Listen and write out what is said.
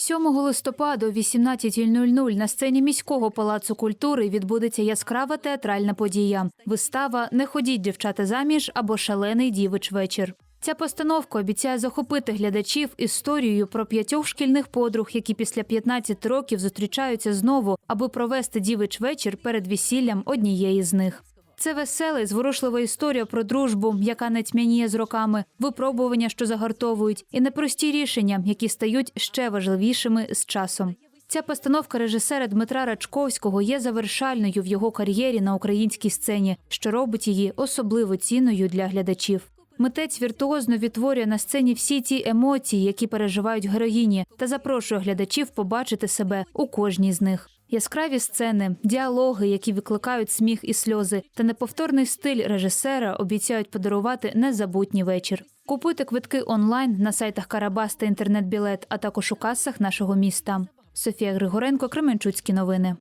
7 листопада о 18.00 на сцені міського палацу культури відбудеться яскрава театральна подія. Вистава Не ходіть дівчата заміж або шалений дівич вечір. Ця постановка обіцяє захопити глядачів історією про п'ятьох шкільних подруг, які після 15 років зустрічаються знову, аби провести дівич вечір перед весіллям однієї з них. Це весела і зворушлива історія про дружбу, яка не тьмяніє з роками, випробування, що загартовують, і непрості рішення, які стають ще важливішими з часом. Ця постановка режисера Дмитра Рачковського є завершальною в його кар'єрі на українській сцені, що робить її особливо цінною для глядачів. Митець віртуозно відтворює на сцені всі ті емоції, які переживають героїні, та запрошує глядачів побачити себе у кожній з них. Яскраві сцени, діалоги, які викликають сміх і сльози, та неповторний стиль режисера обіцяють подарувати незабутній вечір. Купуйте квитки онлайн на сайтах Карабас та інтернет-білет, а також у касах нашого міста. Софія Григоренко, Кременчуцькі новини.